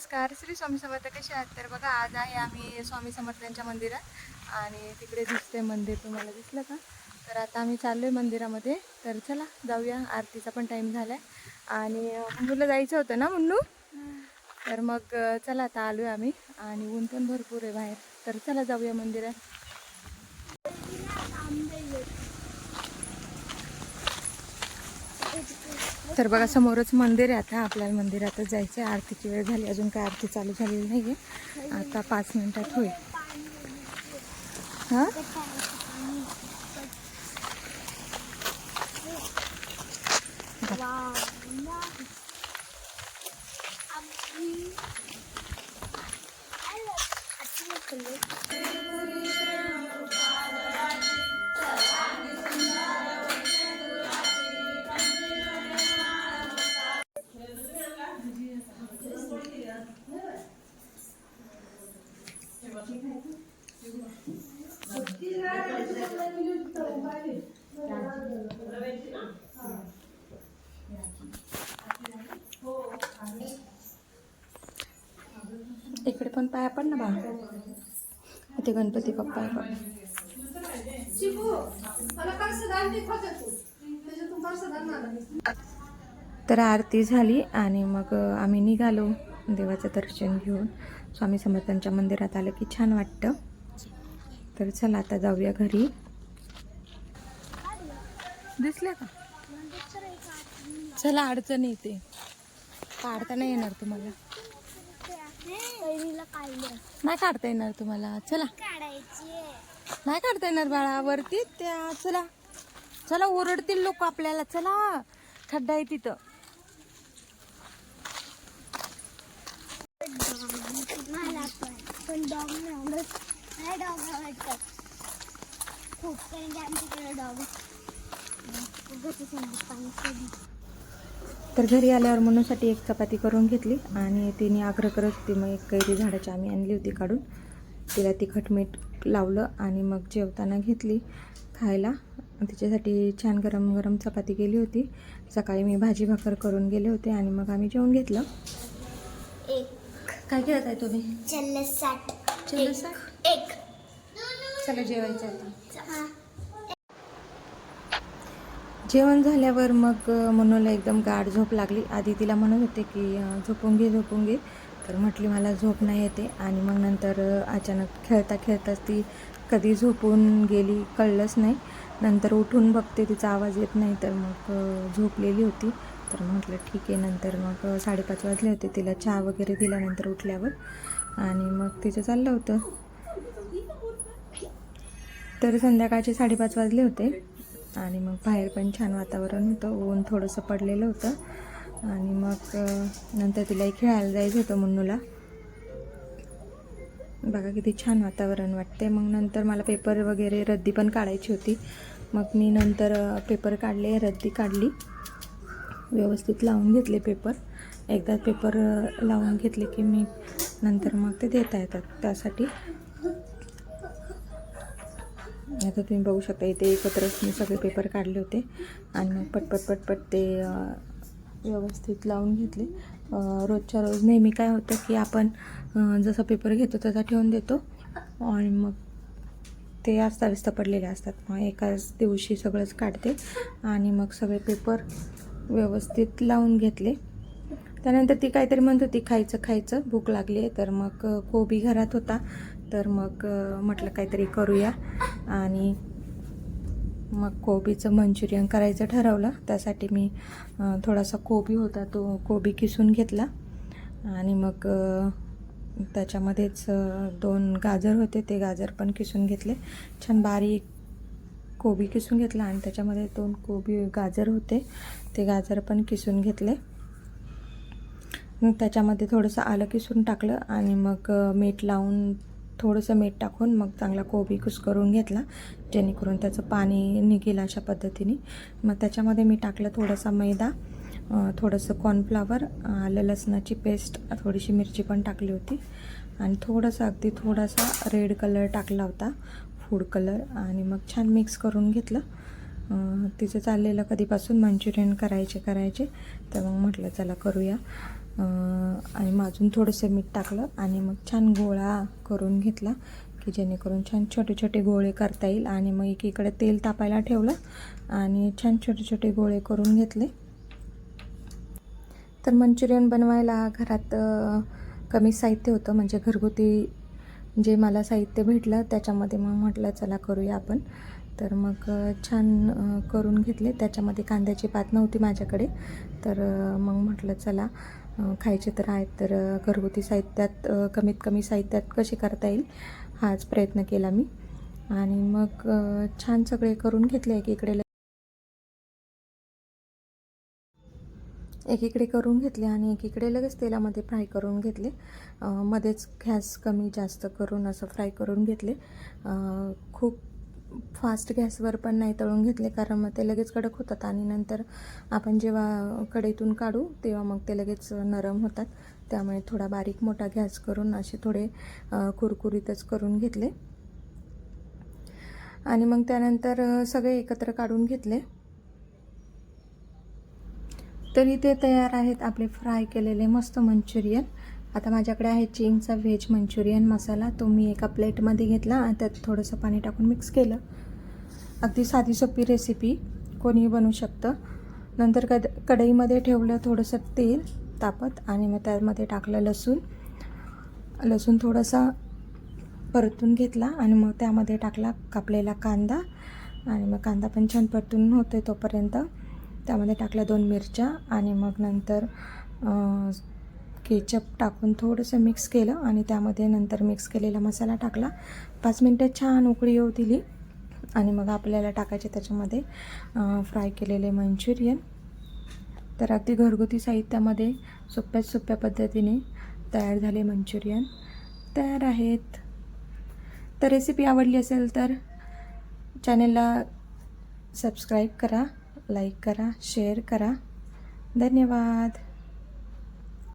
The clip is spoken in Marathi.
नमस्कार. श्री स्वामी समर्थ कसे आहात? तर बघा आज आहे आम्ही स्वामी समर्थांच्या मंदिरात आणि तिकडे दिसते मंदिर. तुम्हाला दिसलं का? तर आता आम्ही चाललो आहे मंदिरामध्ये. तर चला जाऊया. आरतीचा पण टाईम झाला आहे आणि मुलं जायचं होतं ना मुन्नू? तर मग चला आता आलो आहे आम्ही. आणि ऊन पण भरपूर आहे बाहेर. तर चला जाऊया मंदिरात. तर बघा समोरच मंदिर आहे आता. आपल्याला मंदिरातच जायचं आहे आरतीची वेळ झाली. अजून काय आरती चालू झालेली नाही आहे आता पाच मिनिटात होईल. हां? इकडे पण पाया पड ना बा. इथे गणपती बाप्पा आहे. तर आरती झाली आणि मग आम्ही निघालो देवाचं दर्शन घेऊन. स्वामी समर्थांच्या मंदिरात आलं की छान वाटतं. तर चला आता जाऊया घरी. दिसल्या का? चला अडचण येते. काढता नाही येणार तुम्हाला? नाही काढता येणार तुम्हाला. चला. नाही काढता येणार बाळा वरती त्या चला. चला ओरडतील लोक आपल्याला. चला. खड्डा आहे तिथं. पण. डॉग नाही डॉग आवडतात. खूप कारण की आमच्याकडे डॉग तर घरी आल्यावर म्हणूसाठी एक चपाती करून घेतली आणि तिने आग्रह करत होती मग एक कैरी झाडाची आम्ही आणली होती काढून. तिला तिखट मीठ लावलं आणि मग जेवताना घेतली खायला. तिच्यासाठी छान गरम गरम चपाती केली होती. सकाळी मी भाजी भाकर करून गेले होते आणि मग आम्ही जेवून घेतलं. एक काय खेळत आहे तुम्ही? चल्ल साठ. चला सर एक. चला जेवायचं आता हा जेवण झाल्यावर मग मनूला एकदम गाढ झोप लागली. आधी तिला म्हणत होते की झोपून घे झोपून घे. तर म्हटली मला झोप नाही येते. आणि मग नंतर अचानक खेळता खेळताच ती कधी झोपून गेली कळलंच नाही. नंतर उठून बघते तिचा आवाज येत नाही. तर मग झोपलेली होती. तर म्हटलं ठीक आहे. नंतर मग साडेपाच वाजले होते. तिला चहा वगैरे दिल्यानंतर उठल्यावर. आणि मग तिचं चाललं होतं. तर संध्याकाळचे साडेपाच वाजले होते. आणि मग बाहेर पण छान वातावरण होतं. ऊन थोडंसं पडलेलं होतं. आणि मग नंतर तिलाही खेळायला जायचं होतं मुन्नूला. बघा किती छान वातावरण वाटते मग नंतर मला पेपर वगैरे रद्दी पण काढायची होती. मग मी नंतर पेपर काढले रद्दी काढली. व्यवस्थित लावून घेतले पेपर. एकदा पेपर लावून घेतले की मी नंतर मग ते देता येतात त्यासाठी. आता तुम्ही बघू शकता इथे एकत्रच मी सगळे पेपर काढले होते. आणि मग पटपट पटपट ते व्यवस्थित लावून घेतले. रोजच्या रोज नेहमी काय होतं की आपण जसा पेपर घेतो तसा ठेवून देतो. आणि मग ते अस्ताव्यस्त पडलेले असतात. मग एकाच दिवशी सगळंच काढते. आणि मग सगळे पेपर व्यवस्थित लावून घेतले. त्यानंतर ती काहीतरी म्हणत होती खायचं खायचं भूक लागली आहे. तर मग कोबी घरात होता. तर मग म्हटलं काहीतरी करूया. आणि मग कोबीचं मंचुरियन करायचं ठरवलं. त्यासाठी मी थोडासा कोबी होता तो कोबी किसून घेतला. आणि मग त्याच्यामध्येच दोन गाजर होते ते गाजर पण किसून घेतले. छान बारीक कोबी किसून घेतला. आणि त्याच्यामध्ये दोन कोबी गाजर होते ते गाजर पण किसून घेतले. मग त्याच्यामध्ये थोडंसं आलं किसून टाकलं आणि मग मीठ लावून थोडंसं मीठ टाकून मग चांगला कोबी कुस्करून घेतला जेणेकरून त्याचं पाणी निघेल अशा पद्धतीने. मग त्याच्यामध्ये मी टाकलं थोडासा मैदा थोडंसं कॉर्नफ्लावर आलं लसणाची पेस्ट थोडीशी मिरची पण टाकली होती. आणि थोडंसं अगदी थोडासा रेड कलर टाकला होता फूड कलर आणि मग छान मिक्स करून घेतलं. तिचं चाललेलं कधीपासून मंचुरियन करायचे करायचे. तर मग म्हटलं चला करूया. आणि माझून अजून थोडंसं मीठ टाकलं आणि मग छान गोळा करून घेतला की जेणेकरून छान छोटे छोटे गोळे करता येईल. आणि मग एकीकडे तेल तापायला ठेवलं आणि छान छोटे छोटे गोळे करून घेतले. तर मंचुरियन बनवायला घरात कमी साहित्य होतं. म्हणजे घरगुती जे मला साहित्य भेटलं त्याच्यामध्ये मग म्हटलं चला करूया आपण. तर मग छान करून घेतले. त्याच्यामध्ये कांद्याची पात नव्हती माझ्याकडे. तर मग म्हटलं चला खायचे तर आहेत तर घरगुती साहित्यात कमीत कमी साहित्यात कशी करता येईल हाच प्रयत्न केला मी. आणि मग छान सगळे करून घेतले एकीकडे एकीकडे करून घेतले आणि एकीकडे लगेच तेलामध्ये फ्राय करून घेतले. मध्येच गॅस कमी जास्त करून असं फ्राय करून घेतले. खूप फास्ट गॅसवर पण नाही तळून घेतले कारण मग ते लगेच कडक होतात आणि नंतर आपण जेव्हा कढईतून काढू तेव्हा मग ते लगेच नरम होतात. त्यामुळे थोडा बारीक मोठा गॅस करून असे थोडे कुरकुरीतच करून घेतले. आणि मग त्यानंतर सगळे एकत्र काढून घेतले. तरी ते तयार आहेत आपले फ्राय केलेले मस्त मंचुरियन. आता माझ्याकडे आहे चिंगचा व्हेज मंचुरियन मसाला. तो मी एका प्लेटमध्ये घेतला आणि त्यात थोडंसं पाणी टाकून मिक्स केलं. अगदी साधी सोपी रेसिपी कोणीही बनवू शकतं. नंतर कद कढईमध्ये ठेवलं थोडंसं तेल तापत आणि मग त्यामध्ये टाकलं लसूण. लसूण थोडासा परतून घेतला आणि मग त्यामध्ये टाकला कापलेला कांदा. आणि मग कांदा पण छान परतून होते तोपर्यंत. त्यामध्ये टाकल्या दोन मिरच्या आणि मग नंतर केचप टाकून थोडंसं मिक्स केलं आणि त्यामध्ये नंतर मिक्स केलेला मसाला टाकला. पाच मिनटं छान उकळी येऊ दिली आणि मग आपल्याला टाकायचे त्याच्यामध्ये फ्राय केलेले मंचुरियन. तर अगदी घरगुती साहित्यामध्ये सोप्यात सोप्या पद्धतीने तयार झाले मंचुरियन. तयार आहेत. तर रेसिपी आवडली असेल तर चॅनेलला सबस्क्राईब करा लाईक करा शेअर करा. धन्यवाद.